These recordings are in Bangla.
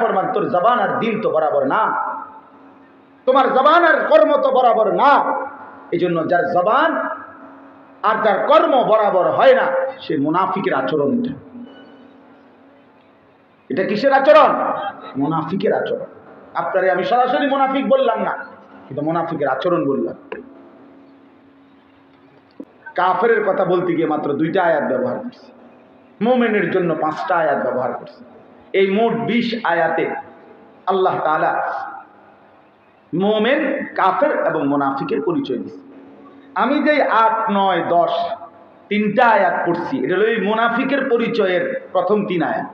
ফরমান, তোর জবান আর দিল তো বরাবর না। তোমার জবান আর কর্ম তো বরাবর না। এই জন্য যার জবান আর যার কর্ম বরাবর হয় না, সে মুনাফিকের আচরণ এটা। এটা কিসের আচরণ? মুনাফিকের আচরণ। আপনারে আমি সরাসরি মুনাফিক বললাম না, কিন্তু মুনাফিকের আচরণ বললাম। কাফের কথা বলতে গিয়ে মাত্র দুইটা আয়াত ব্যবহার করছে। মোমেনের জন্য পাঁচটা আয়াত ব্যবহার করছে। এই মোট বিশ আয়াতে আল্লাহ তাআলা মোমেন, কাফের এবং মোনাফিকের পরিচয় দিচ্ছে আমি যে আট, নয়, দশ তিনটা আয়াত পড়ছি, এটা হলো এই মোনাফিকের পরিচয়ের প্রথম তিন আয়াত।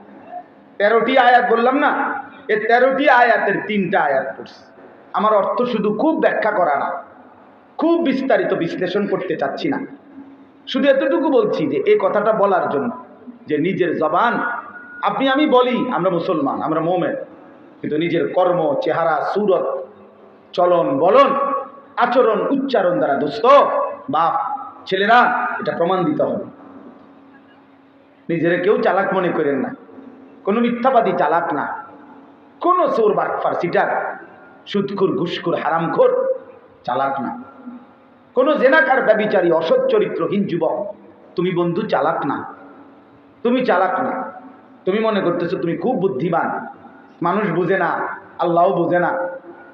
তেরোটি আয়াত বললাম না, এই তেরোটি আয়াতের তিনটা আয়াত পড়ছি। আমার অর্থ শুধু খুব ব্যাখ্যা করা না, খুব বিস্তারিত বিশ্লেষণ করতে চাচ্ছি না। শুধু এতটুকু বলছি যে, এই কথাটা বলার জন্য যে, নিজের জবান আপনি, আমি বলি, আমরা মুসলমান, আমরা মোমেন, কিন্তু নিজের কর্ম, চেহারা, সুরত, চলন, বলন, আচরণ, উচ্চারণ দ্বারা দোস্ত বাপ, ছেলেরা, এটা প্রমাণ দিতে হবে। নিজেরা কেউ চালাক মনে করেন না। কোনো মিথ্যাবাদী চালাক না। কোনো চোর বাটফার সিটার সুদকুর ঘুসকুর হারামখোর চালাক না। কোনো জেনাকার, ব্যবিচারী, অসৎ চরিত্রহীন যুবক, তুমি বন্ধু চালাক না। তুমি চালাক না। তুমি মনে করতেছো তুমি খুব বুদ্ধিমান। মানুষ বুঝে না, আল্লাহও বুঝে না,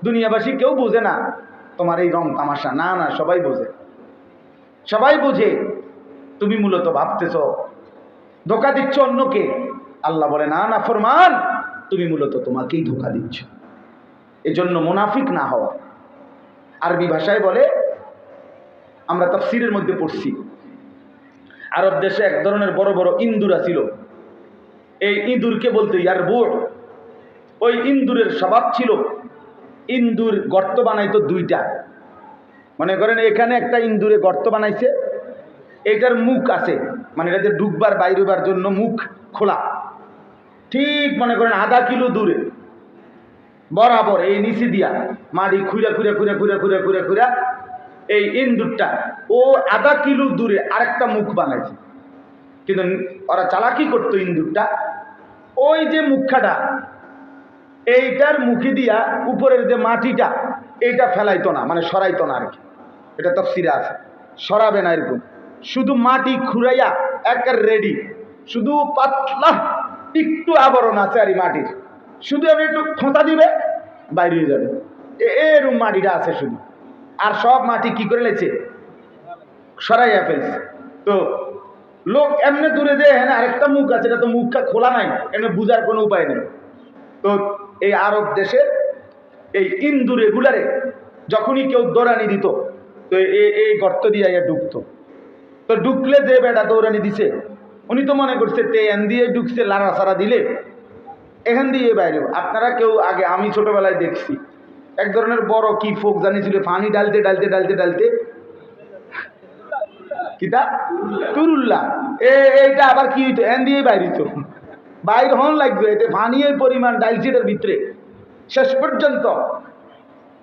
দুনিয়াবাসী কেউ বুঝে না, তোমার এই রং তামাশা, না না, সবাই বোঝে। সবাই বুঝে, তুমি মূলত ভাবতেছ, ধোকা দিচ্ছ অন্যকে। আল্লাহ বলে, না না, ফরমান, তুমি মূলত তোমাকেই ধোকা দিচ্ছ। এজন্য মুনাফিক না হওয়া। আরবি ভাষায় বলে, আমরা তাফসিরের মধ্যে পড়ছি, আরব দেশে এক ধরনের বড় বড় ইন্দুরা ছিল। এই ইঁদুরকে বলতো ইয়ার বোর ওই ইন্দুরের স্বভাব ছিল ইন্দুর গর্ত বানাইতো দুইটা। মনে করেন এখানে একটা ইন্দুরে গর্ত বানাইছে, এটার মুখ আছে মানে এটাতে ডুববার বাইরবার জন্য মুখ খোলা। ঠিক মনে করেন আধা কিলো দূরে। বরাবর এই নিচে দিয়া মাটি খুঁড়া খুঁড়া খুঁড়া খুঁড়া খুঁড়া খুঁড়া খুঁড়া এই ইন্দুরটা ও আধা কিলো দূরে আরেকটা মুখ বানাইছে। কিন্তু ওরা চালাকি করতো ইন্দুরটা। ওই যে মুখাটা এইটার মুখে দিয়া উপরের যে মাটিটা, এইটা ফেলাইতো না মানে সরাইতো না আর কি এটা তফসিরে আছে। সরাবে না এরকম। শুধু মাটি খুঁড়াইয়া একের রেডি শুধু পাতলা একটু আবরণ আছে আর মাটির। শুধু আমি একটু খোঁতা দিবে, বাইরে হয়ে যাবে। এ- এরকম মাটিটা আছে শুধু। আর সব মাটি কি করে লেছে? সরাইয়া ফেলছে। তো লোক এমনি দূরে যে হ্যাঁ আরেকটা মুখ আছে, এটা তো মুখটা খোলা নাই এমনি বুঝার কোনো উপায় নেই। তো এই আরব দেশের এই ইন্দুর এগুলারে যখনই কেউ দৌড়ানি দিত, তো এই গর্ত দিয়ে ঢুকতো তো ঢুকলে যে বেটা দৌড়ানি দিছে, উনি তো মনে করছে ট্রেন দিয়ে ঢুকছে লাড়া সারা দিলে, এখান দিয়ে বাইরে আপনারা কেউ আগে, আমি ছোটবেলায় দেখছি, এক ধরনের বড় কি ফোক জানিয়েছিল পানি ডালতে ডালতে ডালতে ডালতে কিতা তুরুল্লা এ, এইটা আবার কি হইতো? এন দিয়ে বাইরে তো বাইর হন লাগবে, এতে পানি এই পরিমাণ ডাইলসিটার ভিতরে। শেষ পর্যন্ত।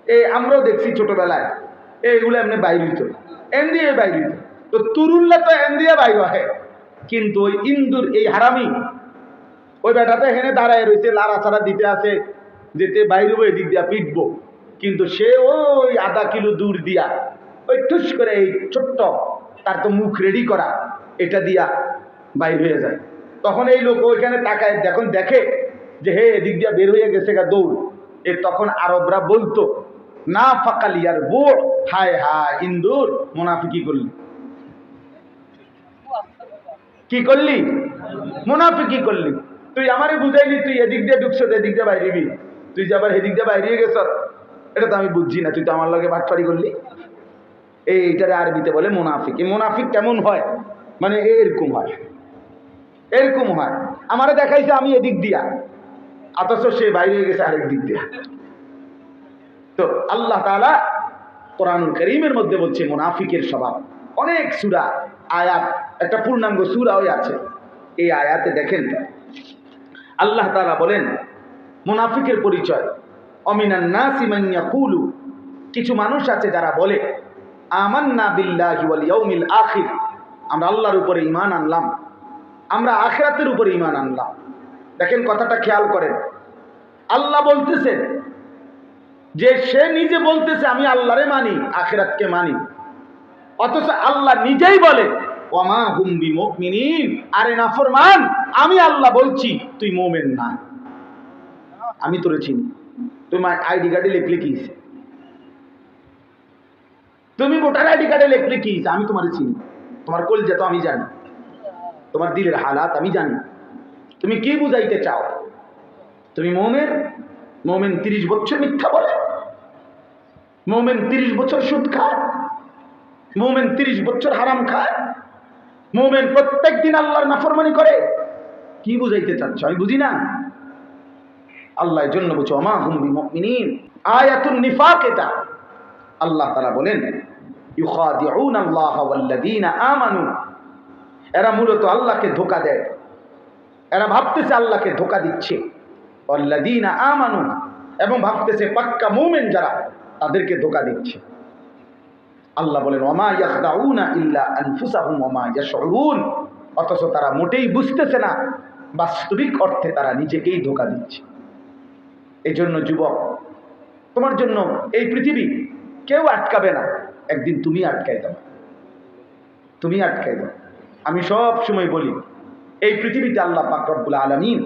এ, আমরাও দেখছি ছোটবেলায় এইগুলো এমনি বাইর হইতো। এন দিয়ে বাইর হইতো। তো তুরুল্লা তো এন দিয়ে বাইর হয়। কিন্তু ওই ইন্দুর, এই হারামি, ওই বেটাতে হেনে দাঁড়ায় রয়েছে, লাড়া ছাড়া দিতে আছে যেতে বাইরে এদিক দিয়া পিটবো। কিন্তু সে ওই আধা কিলো দূর দিয়া, ওই ঠুস করে এই ছোট্ট তার তো মুখ রেডি করা, এটা দিয়া বাইর হয়ে যায়। তখন এই লোক ওইখানে তাকায় যখন দেখে যে হে, এদিক দিয়া বের হয়ে গেছে গা দৌড়। এ তখন আরবরা বলতো, না ফাঁকালিয়ার বোর হায় হায়, ইন্দুর, মুনাফিকি করলি? কি করলি? মুনাফিকি করলি? তুই আমারে বুঝাইলি, তুই এদিক দিয়ে ঢুকছ এদিক দিয়ে বাইরিবি তুই যে আবার এদিক দিয়ে বাইরে গেছ, এটা তো আমি বুঝছি না, তুই তো আমার লগে বাটপাড়ি করলি? এইটারে আরবিতে বলে মুনাফিক। এই মুনাফিক কেমন হয়? মানে এরকম হয়। এরকম হয়। আমারে দেখাইছে আমি এদিক দিয়া। অথচ সে বাইরে গেছে আরেক দিক দিয়া। তো আল্লাহ তালা কোরআনুল করিমের মধ্যে বলছে মুনাফিকের স্বভাব। অনেক সুরা, আয়াত, একটা পূর্ণাঙ্গ সুরাও আছে। এই আয়াতে দেখেন, আল্লাহ তালা বলেন, মুনাফিকের পরিচয়, অমিনান নাসি কুলু কিছু মানুষ আছে যারা বলে আমান্না বিল্লাহি ওয়াল ইয়াউমিল আখির। আমরা আল্লাহর উপরে ঈমান আনলাম। আমরা আখিরাতের উপরে ঈমান আনলাম। দেখেন কথাটা খেয়াল করেন। আল্লাহ বলতেছেন যে সে নিজে বলতেছে, আমি আল্লাহরে মানি, আখেরাতকে মানি। অথচ আল্লাহ নিজেই বলে ওমা হুম্বি মুমিনিন আরে নাফরমান, আমি আল্লাহ বলছি, তুই মোমেন না। আমি তোরে চিনি। তোমার আইডি কার্ডে লিখলে কি? তুমি ভোটার আইডি কার্ডে লিখলে কি? আমি তোমার চিনি। তোমার কলজা তো আমি জানি। তোমার দিলের হালাত আমি জানি। তুমি কি বুঝাইতে চাও? তুমি মোমেন? মোমেন তিরিশ বছর মিথ্যা বলে। মোমেন তিরিশ বছর সুদ খায়। মোমেন তিরিশ বছর হারাম খায়। মোমেন প্রত্যেক দিন আল্লাহর নাফরমানি করে। কি বুঝাইতে চাচ্ছ? আমি বুঝি না। আল্লাহ জন্য বলছো আমা মুমিনিন আয়াতুন নিফাক এটা। আল্লাহ তারা বলেন আমানু। এরা মূলত আল্লাহকে ধোকা দেয়। এরা ভাবতেছে আল্লাহকে ধোকা দিচ্ছে। ওয়াল্লাযীনা আমানু, এবং ভাবতেছে পাক্কা মুমিন যারা, তাদেরকে ধোকা দিচ্ছে। আল্লাহ বলেন, ওমা ইয়াখদাউনা ইল্লা আনফুসাহুম, ওমা ইয়াশউরুন। অথচ তারা মোটেই বুঝতেছে না, বাস্তবিক অর্থে তারা নিজেকেই ধোকা দিচ্ছে। এই জন্য যুবক, তোমার জন্য এই পৃথিবী কেউ আটকাবে না। একদিন তুমি আটকাই দাও। তুমি আটকাই দাও। আমি সব সময় বলি, এই পৃথিবীতে আল্লাহ পাক রব্বুল আলামিন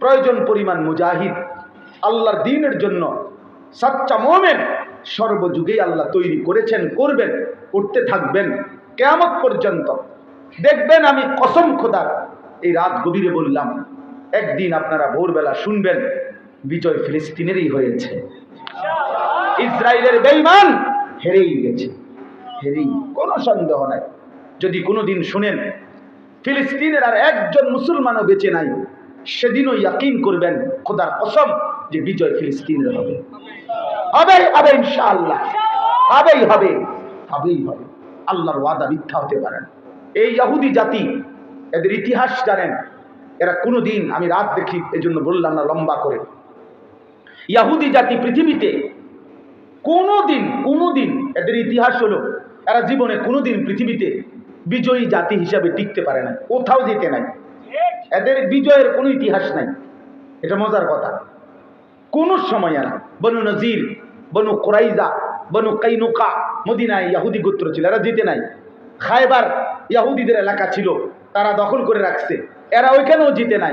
প্রয়োজন পরিমাণ মুজাহিদ, আল্লাহর দিনের জন্য সাচ্চা মোমেন সর্বযুগেই আল্লাহ তৈরি করেছেন, করবেন, করতে থাকবেন। কেয়ামত পর্যন্ত দেখবেন আমি কসম খোদার এই রাত গভীরে বললাম, একদিন আপনারা ভোরবেলা শুনবেন, বিজয় ফিলিস্তিনেরই হয়েছে। ইসরায়েলের বেইমান হেরেই গেছে। হেরেই, কোনো সন্দেহ নাই। যদি কোনোদিন শুনেন, ফিলিস্তিনের আর একজন মুসলমানও বেঁচে নাই, সেদিনও ইয়াকিন করবেন খোদার কসম যে বিজয় ফিলিস্তিনের হবে। হবে হবে ইনশাআল্লাহ। হবেই হবে হবেই হবে। আল্লাহর ওয়াদা মিথ্যা হতে পারে না। এই ইহুদি জাতি, এদের ইতিহাস জানেন, এরা কোনোদিন, আমি রাত দেখি, এজন্য বললাম না, লম্বা করে। ইয়াহুদি জাতি পৃথিবীতে কোনোদিন কোনোদিন এদের ইতিহাস হলো, এরা জীবনে কোনোদিন পৃথিবীতে বিজয়ী জাতি হিসাবে টিকতে পারে না কোথাও যেতে নাই। এদের বিজয়ের কোনো ইতিহাস নাই। এটা মজার কথা। কোন সময় না বনু নজির, বনু কোরাইজা, বনু কাইনুকা, মদিনায় ইয়াহুদি গোত্র ছিল, এরা জিতে নাই। খায়বার ইয়াহুদিদের এলাকা ছিল, তারা দখল করে রাখছে। এরা ওইখানেও জিতে নাই।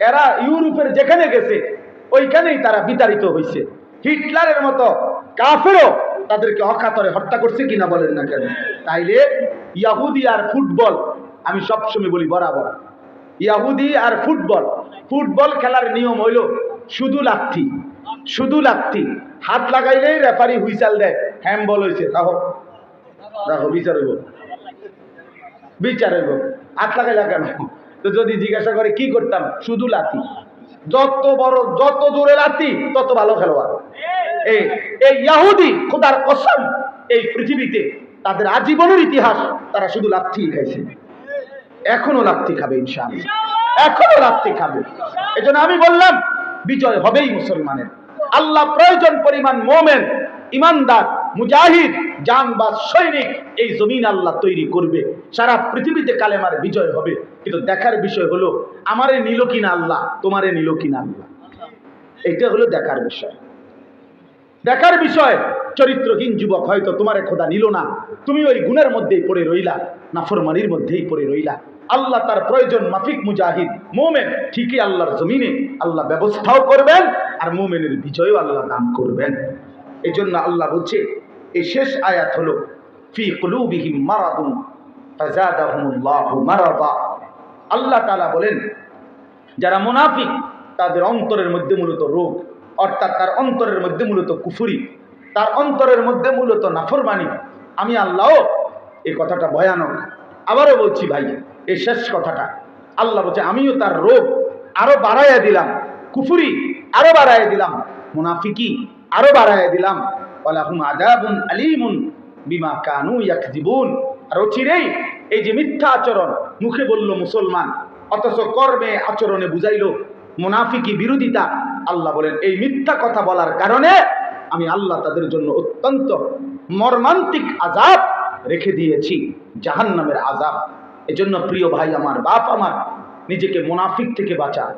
এরা ইউরোপের যেখানে গেছে, ওইখানেই তারা বিতাড়িত হয়েছে হিটলারের মতো কাফেরও তাদেরকে অকাতরে হত্যা করছে কিনা বলেন না কেন? তাইলে ইয়াহুদি আর ফুটবল, আমি সবসময় বলি বরাবর। ইয়াহুদি আর ফুটবল ফুটবল খেলার নিয়ম হইল শুধু লাথি শুধু লাথি হাত লাগাইলেই রেফারি হুইসাল দেয় হ্যাম বল হয়েছে রাখো রাখো বিচার হইব। বিচার হইব। হাত লাগাইলা কেন? তো যদি জিজ্ঞাসা করে, কি করতাম? শুধু লাথি যত বড়, যত জোরে লাথি তত ভালো খেলোয়াড়। এই ইয়াহুদি খোদার কসম এই পৃথিবীতে তাদের আজীবনের ইতিহাস তারা শুধু লাথি খাইছে। এখনও লাথি খাবে ইনশাআল্লাহ। এখনও লাথি খাবে। এজন্য আমি বললাম বিজয় হবেই মুসলমানের। আল্লাহ প্রয়োজন পরিমাণ মোমেন ইমানদার মুজাহিদ জানবাজ সৈনিক এই জমিন আল্লাহ তৈরি করবে। সারা পৃথিবীতে কালেমার বিজয় হবে। কিন্তু দেখার বিষয় হলো আমারে নিল কিনা আল্লাহ তোমারে নিল কিনা আল্লাহ? এটা হলো দেখার বিষয়। দেখার বিষয়, চরিত্রহীন যুবক হয়তো তোমারে খোদা নিল না। তুমি ওই গুণের মধ্যেই পড়ে রইলা, নাফরমানির মধ্যেই পড়ে রইলা। আল্লাহ তার প্রয়োজন, মাফিক মুজাহিদ, মোমেন, ঠিকই আল্লাহর জমিনে। আল্লাহ ব্যবস্থাও করবেন আর মোমেনের বিজয়ও আল্লাহ দান করবেন। এই জন্য আল্লাহ বলছে, এই শেষ আয়াত হলো, ফি কুলুবিহিম মারাদুন আল্লাহ তাআলা বলেন, যারা মুনাফিক, তাদের অন্তরের মধ্যে মূলত রোগ। অর্থাৎ তার অন্তরের মধ্যে মূলত কুফুরি, তার অন্তরের মধ্যে মূলত নাফরমানি। আমি আল্লাহ, এই কথাটা ভয়ানক। আবারও বলছি ভাই, এই শেষ কথাটা। আল্লাহ বলছে, আমিও তার রোগ আরও বাড়াইয়া দিলাম, কুফুরি আরও বাড়াইয়া দিলাম, মুনাফিকি আরও বাড়াইয়া দিলাম। ওয়ালাহুম আযাবুন আলীমুন বিমা কানু ইয়াকযিবুন। আর চিরেই এই যে মিথ্যা আচরণ, মুখে বলল মুসলমান, অথচ কর্মে, আচরণে বুঝাইলো মুনাফিকি বিরোধিতা, আল্লাহ বলেন, এই মিথ্যা কথা বলার কারণে আমি আল্লাহ তাদের জন্য অত্যন্ত মর্মান্তিক আজাব রেখে দিয়েছি, জাহান্নামের আজাব এজন্য প্রিয় ভাই আমার, বাপ আমার, নিজেকে মুনাফিক থেকে বাঁচা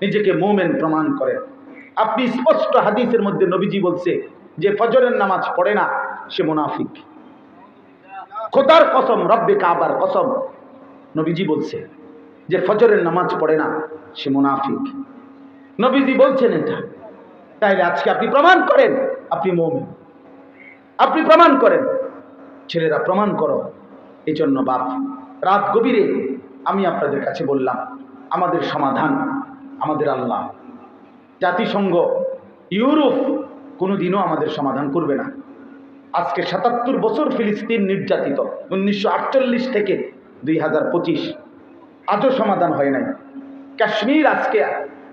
নিজেকে মোমেন প্রমাণ করে আপনি স্পষ্ট হাদিসের মধ্যে নবীজি বলছে যে, ফজরের নামাজ পড়ে না, সে মুনাফিক। খোদার কসম, রব্বে কাবার কসম, নবীজি বলছে। যে ফজরের নামাজ পড়ে না, সে মুনাফিক। নবীজি বলছেন এটা। তাইলে আজকে আপনি প্রমাণ করেন, আপনি মৌমিন। আপনি প্রমাণ করেন। ছেলেরা, প্রমাণ করো এই জন্য বাপ, রাত গভীরে আমি আপনাদের কাছে বললাম, আমাদের সমাধান, আমাদের আল্লাহ। জাতিসংঘ, ইউরোপ কোনোদিনও আমাদের সমাধান করবে না। আজকে সাতাত্তর বছর ফিলিস্তিন নির্যাতিত, উনিশশো আটচল্লিশ থেকে দুই হাজার পঁচিশ। আজও সমাধান হয় নাই। কাশ্মীর আজকে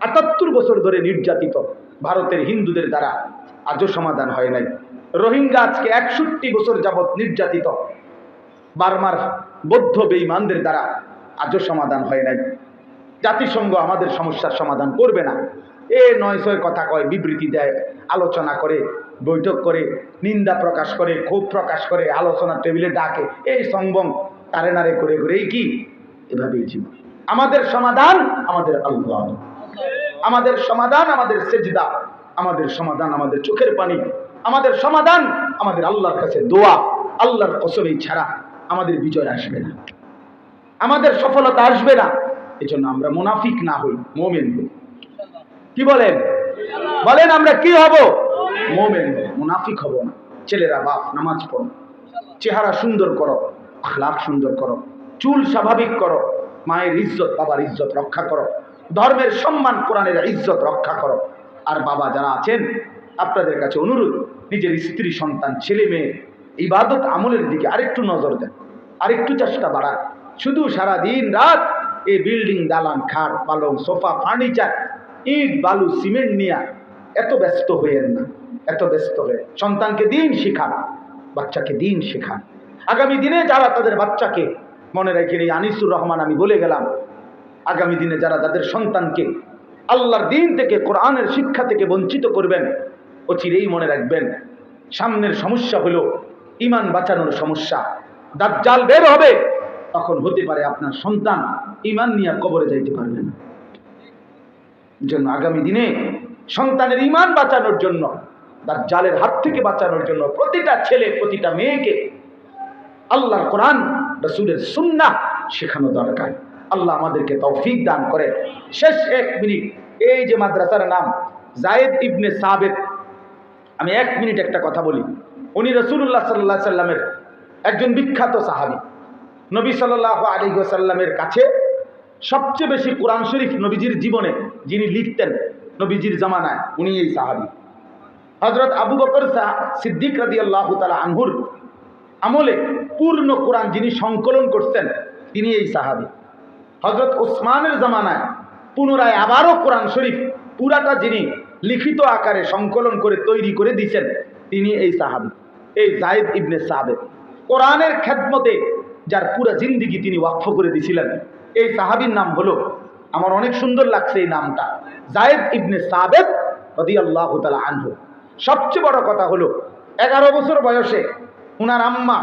আটাত্তর বছর ধরে নির্যাতিত ভারতের হিন্দুদের দ্বারা আজও সমাধান হয় নাই। রোহিঙ্গা আজকে একষট্টি বছর যাবৎ নির্যাতিত বার্মার বৌদ্ধ বেঈমানদের দ্বারা আজও সমাধান হয় নাই। জাতিসংঘ আমাদের সমস্যার সমাধান করবে না। এ নয় ছয় কথা কয়, বিবৃতি দেয়, আলোচনা করে, বৈঠক করে, নিন্দা প্রকাশ করে, ক্ষোভ প্রকাশ করে আলোচনা টেবিলে ডাকে। এই সংবং তারে নারে করে করে এই কি? এভাবেই জীবন। আমাদের সমাধান আমাদের আল্লাহ। আমাদের সমাধান আমাদের সেজদা। আমাদের সমাধান আমাদের চোখের পানি। আমাদের সমাধান আমাদের আল্লাহর কাছে দোয়া। আল্লাহর কসমেই ছাড়া আমাদের বিজয় আসবে না। আমাদের সফলতা আসবে না। এজন্য আমরা মুনাফিক না হই, মোমেন কি বলেন? বলেন আমরা কি হব? মোমেন মুনাফিক হব না। ছেলেরা বাপ, নামাজ পড়ো। চেহারা সুন্দর করো। আখলাখ সুন্দর করো। চুল স্বাভাবিক করো, মায়ের ইজ্জত, বাবার ইজ্জত রক্ষা করো, ধর্মের সম্মান, কোরআনের ইজ্জত রক্ষা করো। আর বাবা যারা আছেন, আপনাদের কাছে অনুরোধ, নিজের স্ত্রী, সন্তান, ছেলে, মেয়ে, ইবাদত আমলের দিকে আরেকটু নজর দেন, আরেকটু চেষ্টা বাড়ান। শুধু সারা দিন রাত এই বিল্ডিং, দালান, খাট, পালং, সোফা, ফার্নিচার, ইট, বালু, সিমেন্ট নিয়ে এত ব্যস্ত হইয়েন না, এত ব্যস্ত হয়ে সন্তানকে দিন শেখান, বাচ্চাকে দিন শেখান। আগামী দিনে যারা তাদের বাচ্চাকে মনে রেখে এই আনিসুর রহমান আমি বলে গেলাম, আগামী দিনে যারা তাদের সন্তানকে আল্লাহর দিন থেকে, কোরআনের শিক্ষা থেকে বঞ্চিত করবেন, অচিরেই মনে রাখবেন, সামনের সমস্যা হলো ইমান বাঁচানোর সমস্যা। দাজ্জাল বের হবে, তখন হতে পারে আপনার সন্তান ইমান নিয়ে কবরে যাইতে পারবে না। জন্য আগামী দিনে সন্তানের ইমান বাঁচানোর জন্য তার জালের হাত থেকে বাঁচানোর জন্য প্রতিটা ছেলে, প্রতিটা মেয়েকে আল্লাহর কোরআন রসুলের সুন্না শেখানো দরকার। আল্লাহ আমাদেরকে তৌফিক দান করে। শেষ এক মিনিট, এই যে মাদ্রাসার নাম, জায়েদ ইবনে সাবেদ আমি এক মিনিট একটা কথা বলি। উনি রসুল্লাহ সাল্লাহ সাল্লামের একজন বিখ্যাত সাহাবি। নবী সাল্লাহ আলী সাল্লামের কাছে সবচেয়ে বেশি কোরআন শরীফ নবীজির জীবনে যিনি লিখতেন নবীজির জামানায়, উনি এই সাহাবি। হজরত আবু বকর সাহা সিদ্দিক রাদি আল্লাহ তালা আনহুর আমলে পূর্ণ কোরআন যিনি সংকলন করছেন, তিনি এই সাহাবি। হজরত ওসমানের জামানায় পুনরায় আবারও কোরআন শরীফ পুরাটা যিনি লিখিত আকারে সংকলন করে তৈরি করে দিয়েছেন, তিনি এই সাহাবি, এই জায়েদ ইবনে সাহাবেদ কোরআনের খেদমতে যার পুরা জিন্দিগি তিনি ওয়াকফ করে দিয়েছিলেন, এই সাহাবির নাম হলো, আমার অনেক সুন্দর লাগছে এই নামটা জায়েদ ইবনে সাবেদ রদি আল্লাহ তালা আনহু। সবচেয়ে বড় কথা হলো, এগারো বছর বয়সে উনার আম্মা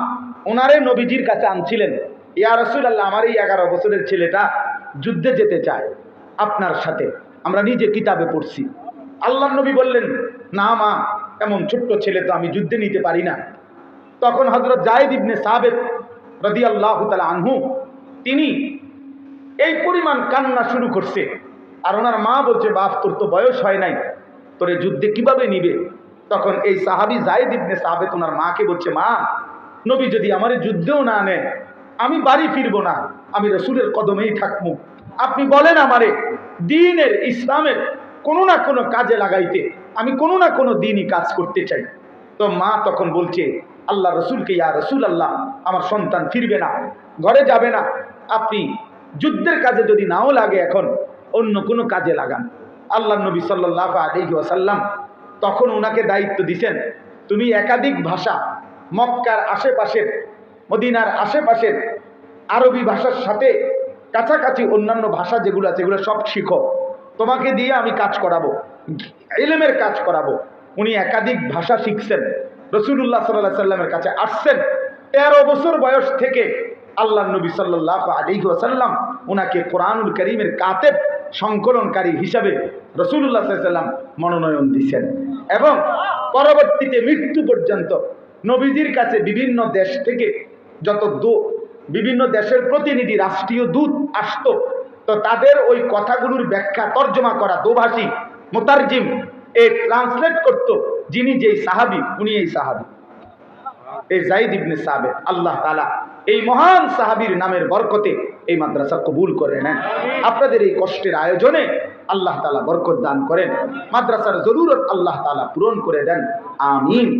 ওনারে নবীজির কাছে আনছিলেন। ইয়া রসুল আল্লাহ আমার এই এগারো বছরের ছেলেটা যুদ্ধে যেতে চায় আপনার সাথে, আমরা নিজে কিতাবে পড়ছি। আল্লাহ নবী বললেন, না মা, এমন ছোট্ট ছেলে তো আমি যুদ্ধে নিতে পারি না। তখন হজরত জায়েদ ইবনে সাবেদ রদি আল্লাহ তালা আনহু, তিনি এই পরিমাণ কান্না শুরু করছে। আর ওনার মা বলছে, বাপ, তোর তো বয়স হয় নাই, তোরে যুদ্ধে কীভাবে নিবে? তখন এই সাহাবি জায়েদ ইবনে সাহাবেত ওনার মাকে বলছে, মা, নবী যদি আমার যুদ্ধেও না নেয় আমি বাড়ি ফিরবো না, আমি রসুলের কদমেই থাকব। আপনি বলেন আমারে, দিনের ইসলামের কোনো না কোনো কাজে লাগাইতে আমি কোনো না কোনো দিনই কাজ করতে চাই। তো মা তখন বলছে, আল্লাহ রসুলকে, ইয়া রসুল আল্লাহ আমার সন্তান ফিরবে না, ঘরে যাবে না। আপনি যুদ্ধের কাজে যদি নাও লাগে এখন, অন্য কোনো কাজে লাগান। আল্লাহ নবী সাল্লাহ আলহি ওয়াসাল্লাম তখন ওনাকে দায়িত্ব দিছেন। তুমি একাধিক ভাষা, মক্কার আশেপাশের, মদিনার আশেপাশের আরবি ভাষার সাথে কাছাকাছি অন্যান্য ভাষা যেগুলো আছে, এগুলো সব শিখো। তোমাকে দিয়ে আমি কাজ করাবো এলেমের কাজ করাবো। উনি একাধিক ভাষা শিখছেন। রসুল্লাহ সাল্লাহ সাল্লামের কাছে আসছেন। তেরো বছর বয়স থেকে আল্লাহ নবী সাল্লাহ আলী ওসাল্লাম ওনাকে কোরআনুল করিমের কাতেব সংকলনকারী হিসাবে রসুল্লাহ সাল্লাম মনোনয়ন দিয়েছেন এবং পরবর্তীতে মৃত্যু পর্যন্ত নবীজির কাছে বিভিন্ন দেশ থেকে যত বিভিন্ন দেশের প্রতিনিধি, রাষ্ট্রীয় দূত আসতো, তো তাদের ওই কথাগুলোর ব্যাখ্যা, তর্জমা করা, দোভাষী, মোতারজিম এ ট্রান্সলেট করত যিনি যেই সাহাবি উনি এই সাহাবি। এই জাইদ ইবনে সাবে আল্লাহ তালা এই মহান সাহাবির নামের বরকতে এই মাদ্রাসা কবুল করে নেন। আপনাদের এই কষ্টের আয়োজনে আল্লাহ তালা বরকত দান করেন। মাদ্রাসার জরুরত আল্লাহ তালা পূরণ করে দেন। আমিন।